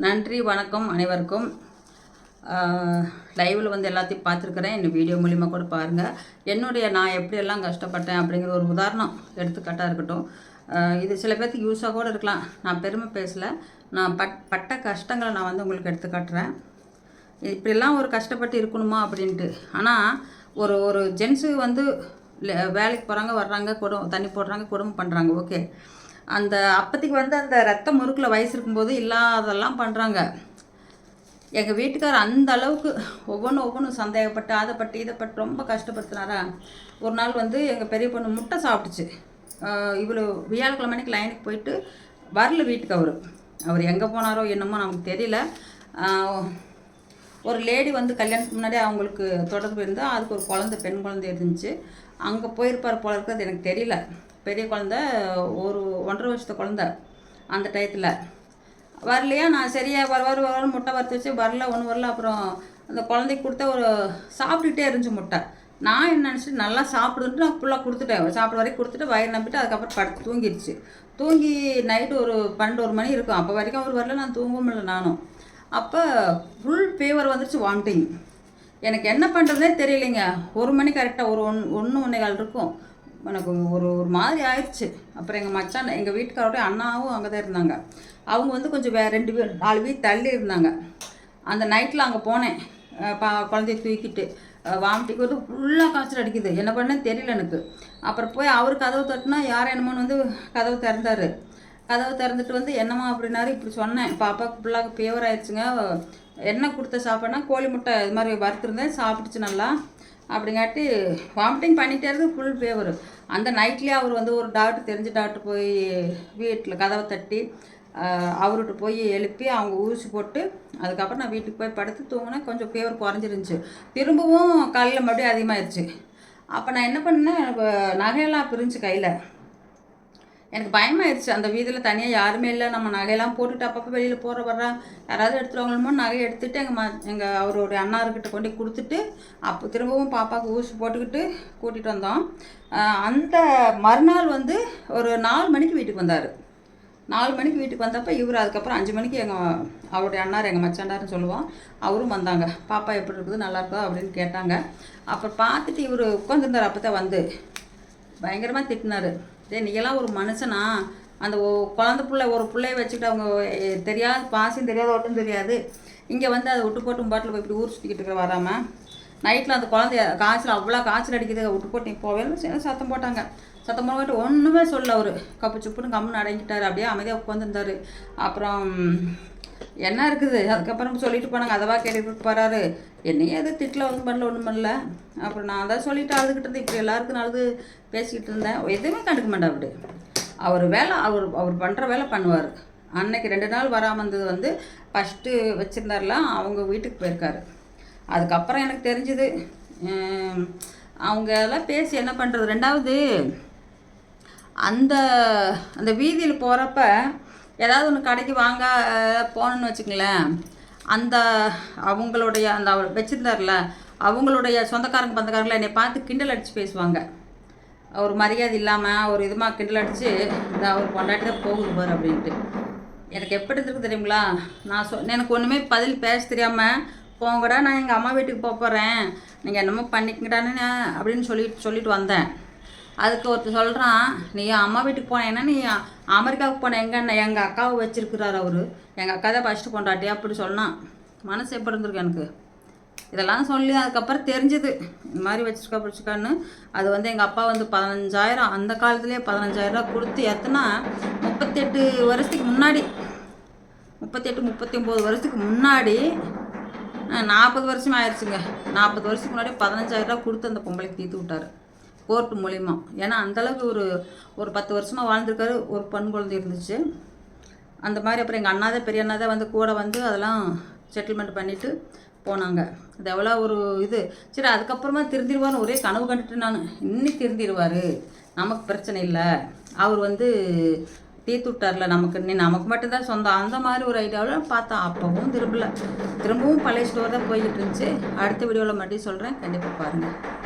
நன்றி வணக்கம் அனைவருக்கும். லைவில் வந்து எல்லாத்தையும் பார்த்துருக்குறேன். என் வீடியோ மூலிமா கூட பாருங்கள் என்னுடைய நான் எப்படியெல்லாம் கஷ்டப்பட்டேன் அப்படிங்கிற ஒரு உதாரணம் எடுத்துக்காட்டாக இருக்கட்டும். இது சில பேர்த்துக்கு யூஸாக கூட இருக்கலாம். நான் பெருமை பேசலை. நான் பட் பட்ட கஷ்டங்களை நான் வந்து உங்களுக்கு எடுத்துக்காட்டுறேன். இப்படிலாம் ஒரு கஷ்டப்பட்டு இருக்கணுமா அப்படின்ட்டு. ஆனால் ஒரு ஒரு ஜென்ஸு வந்து வேலைக்கு போகிறாங்க வர்றாங்க குடும்பம் தண்ணி போடுறாங்க குடும்பம் பண்ணுறாங்க ஓகே அந்த அப்போதைக்கு வந்து அந்த ரத்த முறுக்கில் வயசு இருக்கும்போது இல்லாதெல்லாம் பண்ணுறாங்க எங்கள் வீட்டுக்கார் அந்த அளவுக்கு ஒவ்வொன்றும் ஒவ்வொன்றும் சந்தேகப்பட்டு அதை பட்டு இதை பட்டு ரொம்ப கஷ்டப்படுத்தினாரா? ஒரு நாள் வந்து எங்கள் பெரிய பொண்ணு முட்டை சாப்பிட்டுச்சு. இவ்வளோ வியாழக்கிழமைக்கு லைனுக்கு போயிட்டு வரல வீட்டுக்கு அவர். அவர் எங்கே போனாரோ என்னமோ நமக்கு தெரியல. ஒரு லேடி வந்து கல்யாணத்துக்கு முன்னாடி அவங்களுக்கு தொடர்பு இருந்தால் அதுக்கு ஒரு குழந்தை பெண் குழந்தை இருந்துச்சு. அங்கே போயிருப்பார் போல இருக்கிறது எனக்கு தெரியல. பெரிய குழந்த ஒரு ஒன்றரை வருஷத்து குழந்த அந்த டயத்தில். வரலையா? நான் சரியா வர வர வர முட்டை வறுத்து வச்சு வரல ஒன்று வரல. அப்புறம் அந்த குழந்தைக்கு கொடுத்த ஒரு சாப்பிட்டுட்டே இருந்துச்சு முட்டை. நான் என்ன நினச்சிட்டு நல்லா சாப்பிடுன்ட்டு நான் ஃபுல்லாக கொடுத்துட்டேன். சாப்பிட வரைக்கும் கொடுத்துட்டு வயிறு நம்பிட்டு அதுக்கப்புறம் படுத்து தூங்கிடுச்சு. தூங்கி நைட்டு ஒரு பன்னெண்டு ஒரு மணி இருக்கும். அப்போ வரைக்கும் அவர் வரல நான் தூங்கவும் இல்லை நானும். அப்போ ஃபுல் ஃபீவர் வந்துருச்சு வாமிட்டிங் எனக்கு என்ன பண்ணுறதே தெரியலைங்க. ஒரு மணி கரெக்டாக ஒரு ஒன் ஒன்று ஒன்றே கால் இருக்கும். எனக்கு ஒரு ஒரு மாதிரி ஆயிடுச்சு. அப்புறம் எங்கள் மச்சான் எங்கள் வீட்டுக்காரோடைய அண்ணாவும் அங்கே தான் இருந்தாங்க. அவங்க வந்து கொஞ்சம் வே ரெண்டு பேர் நாலு பேர் தள்ளி இருந்தாங்க. அந்த நைட்டில் அங்கே போனேன். பா குழந்தைய தூக்கிட்டு வாமிட்டி வந்து ஃபுல்லாக காய்ச்சல் அடிக்குது. என்ன பண்ணேன்னு தெரியல எனக்கு. அப்புறம் போய் அவர் கதவு தட்டினா யார் என்னமோன்னு வந்து கதவு திறந்தார். கதவு திறந்துட்டு வந்து என்னம்மா அப்படின்னாரு. இப்படி சொன்னேன். பாப்பாவுக்கு ஃபுல்லாக ஃபீவர் ஆயிடுச்சுங்க. என்ன கொடுத்த சாப்பாடுனா கோழி முட்டை இது மாதிரி வறுத்துருந்தேன். சாப்பிட்டுச்சு நல்லா. அப்படிங்காட்டி வாமிட்டிங் பண்ணிகிட்டே இருந்து ஃபுல் ஃபீவர் அந்த நைட்லேயே அவர் வந்து ஒரு டாக்டர் தெரிஞ்ச டாக்டர் போய் வீட்டில் கதவை தட்டி அவர்கிட்ட போய் எழுப்பி அவங்க ஊசி போட்டு அதுக்கப்புறம் நான் வீட்டுக்கு போய் படுத்து தூங்கினேன். கொஞ்சம் ஃபீவர் குறைஞ்சிருந்துச்சு. திரும்பவும் காலையில் மறுபடியும் அதிகமாகிடுச்சு அப்போ நான் என்ன பண்ணேன் நகையெல்லாம் பிரிஞ்சு கையில். எனக்கு பயமாயிருச்சு. அந்த வீதியில் தனியாக யாருமே இல்லை. நம்ம நகையெல்லாம் போட்டுட்டு அப்பப்போ வெளியில் போகிற வர்ற யாராவது எடுத்துருவாங்களோ நகையை எடுத்துகிட்டு எங்கள் ம எங்கள் அவரோட அண்ணாருக்கிட்ட கொண்டு கொடுத்துட்டு அப்போ திரும்பவும் பாப்பாவுக்கு ஊசி போட்டுக்கிட்டு கூட்டிகிட்டு வந்தோம். அந்த மறுநாள் வந்து ஒரு நாலு மணிக்கு வீட்டுக்கு வந்தார். நாலு மணிக்கு வீட்டுக்கு வந்தப்போ இவர் அதுக்கப்புறம் அஞ்சு மணிக்கு எங்கள் அவருடைய அண்ணார் எங்கள் மச்சாண்டாருன்னு சொல்லுவோம் அவரும் வந்தாங்க. பாப்பா எப்படி இருக்குது? நல்லா இருக்கா? அப்படின்னு கேட்டாங்க. அப்புறம் பார்த்துட்டு இவர் உட்காந்துருந்தார் அப்போ தான் வந்து பயங்கரமாக திட்டினார். டேய் நீங்களாம் ஒரு மனுஷனா? அந்த ஒ- குழந்தை பிள்ளை ஒரு பிள்ளைய வச்சுக்கிட்டு அவங்க தெரியாது பாசியும் தெரியாது ஒட்டும் தெரியாது. இங்கே வந்து அதை விட்டு போட்டு பாட்டில் போய் இப்படி ஊர் சுற்றிக்கிட்டு இருக்கிற வராமல் நைட்டில் அந்த குழந்தைய காய்ச்சல் அவ்வளோ காய்ச்சல் அடிக்குது விட்டு போட்டு நீ போவே சத்தம் போட்டாங்க. சத்தம் போட்டு ஒன்றுமே சொல்ல அவர். கப்பு சுப்புன்னு கம்முன்னு அடங்கிட்டார். அப்படியே அமைதியாக உட்காந்துருந்தாரு அப்புறம் என்ன இருக்குது? அதுக்கப்புறம் சொல்லிட்டு போனாங்க அதவா கேட்டுட்டு போகிறாரு என்னையே அது திட்டில் ஒன்றும் பண்ணல ஒன்றும் பண்ணல. அப்புறம் நான் அதான் சொல்லிட்டு அழுதுகிட்டு இருந்தேன் இப்படி எல்லாருக்கும் நான் அழுது பேசிக்கிட்டு இருந்தேன். எதுவுமே கண்டுக்க மாட்டேன் அப்படி அவர் வேலை அவர் அவர் பண்ணுற வேலை பண்ணுவார். அன்னைக்கு ரெண்டு நாள் வராமல் இருந்தது வந்து ஃபஸ்ட்டு வச்சுருந்தாரெலாம் அவங்க வீட்டுக்கு போயிருக்காரு. அதுக்கப்புறம் எனக்கு தெரிஞ்சது அவங்க எல்லாம் பேசி என்ன பண்ணுறது ரெண்டாவது அந்த அந்த வீதியில் போகிறப்ப ஏதாவது ஒன்று கடைக்கு வாங்க போகணுன்னு போனோன்னு வச்சுங்களேன் அந்த அவங்களுடைய அந்த அவர் வச்சுருந்தார்ல அவங்களுடைய சொந்தக்காரங்க பந்தக்காரங்களை என்னை பார்த்து கிண்டல் அடித்து பேசுவாங்க. ஒரு மரியாதை இல்லாமல் ஒரு இதுமாக கிண்டல் அடித்து இந்த அவர் கொண்டாடி தான் போகுது பாரு அப்படின்ட்டு. எனக்கு எப்படி இருந்திருக்கு தெரியுங்களா? நான் சொ எனக்கு ஒன்றுமே பதில் பேச தெரியாமல் போங்கடா நான் எங்கள் அம்மா வீட்டுக்கு போக போகிறேன் நீங்கள் என்னமோ பண்ணிக்கங்கடான்னு அப்படின்னு சொல்லி சொல்லிட்டு வந்தேன். அதுக்கு ஒருத்தர் சொல்கிறான் நீ அம்மா வீட்டுக்கு போனேன்னா நீ அமெரிக்காவுக்கு போன எங்க எங்கள் அக்காவை வச்சுருக்கிறார் அவர். எங்கள் அக்கா தான் ஃபஸ்ட்டு கொண்டாட்டி அப்படி சொன்னான். மனசு எப்படி இருந்திருக்கு எனக்கு? இதெல்லாம் சொல்லி அதுக்கப்புறம் தெரிஞ்சுது. இந்த மாதிரி வச்சுருக்கா பிடிச்சிருக்கான்னு. அது வந்து எங்கள் அப்பா வந்து பதினஞ்சாயிரம் அந்த காலத்துலேயே பதினஞ்சாயிரரூவா கொடுத்து எத்தனா முப்பத்தெட்டு வருஷத்துக்கு முன்னாடி முப்பத்தெட்டு முப்பத்தி ஒம்பது வருஷத்துக்கு முன்னாடி நாற்பது வருஷம் ஆயிடுச்சுங்க. நாற்பது வருஷத்துக்கு முன்னாடி பதினஞ்சாயிரரூவா கொடுத்து அந்த பொம்பளைக்கு தீர்த்து விட்டார். கோர்ட் மூலிமா ஏன்னா அந்தளவுக்கு ஒரு ஒரு பத்து வருஷமாக வாழ்ந்துருக்காரு ஒரு பெண் குழந்தை இருந்துச்சு. அந்த மாதிரி அப்புறம் எங்கள் அண்ணா தான் பெரிய அண்ணாதே வந்து கூட வந்து அதெல்லாம் செட்டில்மெண்ட் பண்ணிவிட்டு போனாங்க. அது எவ்வளோ ஒரு இது. சரி அதுக்கப்புறமா திருந்திடுவார்னு ஒரே கனவு கண்டுட்டு நான். இன்னும் திருந்திடுவார் நமக்கு பிரச்சனை இல்லை. அவர் வந்து தீர்த்து நமக்கு நீ நமக்கு மட்டும்தான் சொந்தம். அந்த மாதிரி ஒரு ஐடியாவில் பார்த்தா அப்போவும் திரும்பல. திரும்பவும் பழைய ஸ்டோர் தான் போய்கிட்டு இருந்துச்சு. அடுத்த வீடியோவில் மட்டும் சொல்கிறேன் கண்டிப்பாக பாருங்கள்